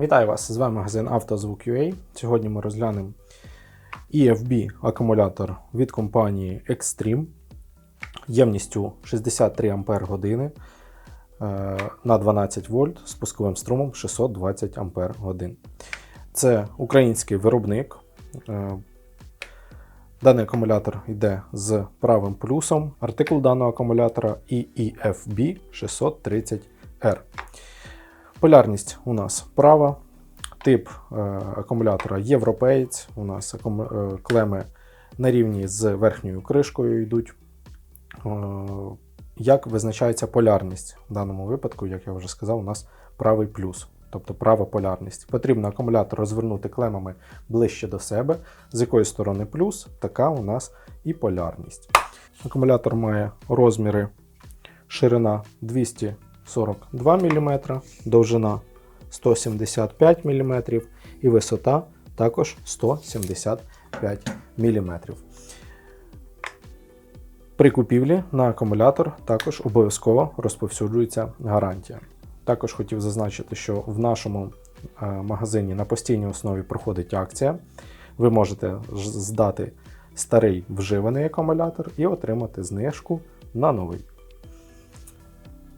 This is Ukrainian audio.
Вітаю вас! З вами магазин «Автозвук.UA». Сьогодні ми розглянемо EFB акумулятор від компанії Extreme ємністю 63 Ампер години е, на 12 вольт з пусковим струмом 620 Ампер годин. Це український виробник. Е, Даний акумулятор йде з правим плюсом. Артикул даного акумулятора EEFB 630R. Полярність у нас права. Тип е, акумулятора європеєць. У нас е, клеми на рівні з верхньою кришкою йдуть. Е, як визначається полярність? В даному випадку, як я вже сказав, у нас правий плюс, тобто права полярність. Потрібно акумулятор розвернути клемами ближче до себе, з якої сторони плюс, така у нас і полярність. Акумулятор має розміри ширина 242 мм, довжина 175 мм і висота також 175 мм. При купівлі на акумулятор також обов'язково розповсюджується гарантія. Також хотів зазначити, що в нашому е, магазині на постійній основі проходить акція. Ви можете здати старий вживаний акумулятор і отримати знижку на новий.